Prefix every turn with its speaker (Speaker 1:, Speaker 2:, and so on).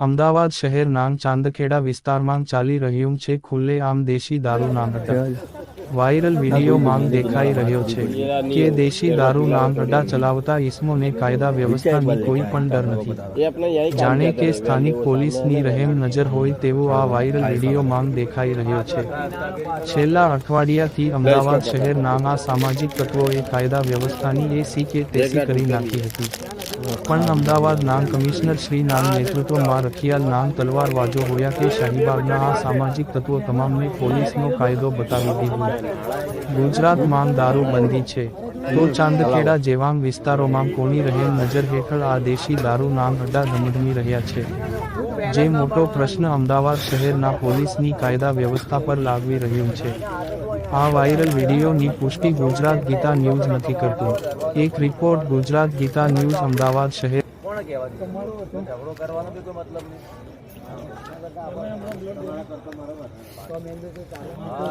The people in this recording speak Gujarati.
Speaker 1: અમદાવાદ શહેર નાંગ ચાંદખેડા વિસ્તારમાં ચાલી રહ્યું છે ખુલ્લે આમ દેશી દારૂ નામ વાયરલ વિડીયોમાં દેખાઈ રહ્યો છે કે દેશી દારૂ નાંગ અડ્ડા ચલાવતા ઇસમોને કાયદા વ્યવસ્થાની કોઈ પણ ડર નથી. જાણે કે સ્થાનિક પોલીસની રહેમ નજર હોય તેવો આ વાયરલ વીડિયો માંગ દેખાઈ રહ્યો છે. છેલ્લા અઠવાડિયાથી અમદાવાદ શહેર શહેરના આ સામાજિક તત્વો એ કાયદા વ્યવસ્થાની એ સી કે તેસી કરી નાખી હતી. પણ અમદાવાદ નામ કમિશનર શ્રી નામ નેતૃત્વમાં રખિયાલ નામ તલવાર વાજો હોયા કે શાહીબાગના આ સામાજિક તત્વો તમામને પોલીસનો કાયદો બતાવી દીધો. ગુજરાતમાં દારૂ બંધી છે. તો ચાંદખેડા જેવાંગ વિસ્તારોમાં કોની રહેલ નજર હેઠળ આ દેશી દારૂ નામ અડ્ડા ધમધમી રહ્યા છે? જે મોટો પ્રશ્ન અમદાવાદ શહેરના પોલીસની કાયદા વ્યવસ્થા પર લાગવી રહ્યું છે. આ વાયરલ વિડીયોની પુષ્ટિ ગુજરાત ગીતા ન્યૂઝ નથી કરતું. એક રિપોર્ટ ગુજરાત ગીતા ન્યૂઝ અમદાવાદ શહેર.
Speaker 2: કોણ કહેવાય? ઝઘડો કરવાનો કોઈ મતલબ નહીં. હા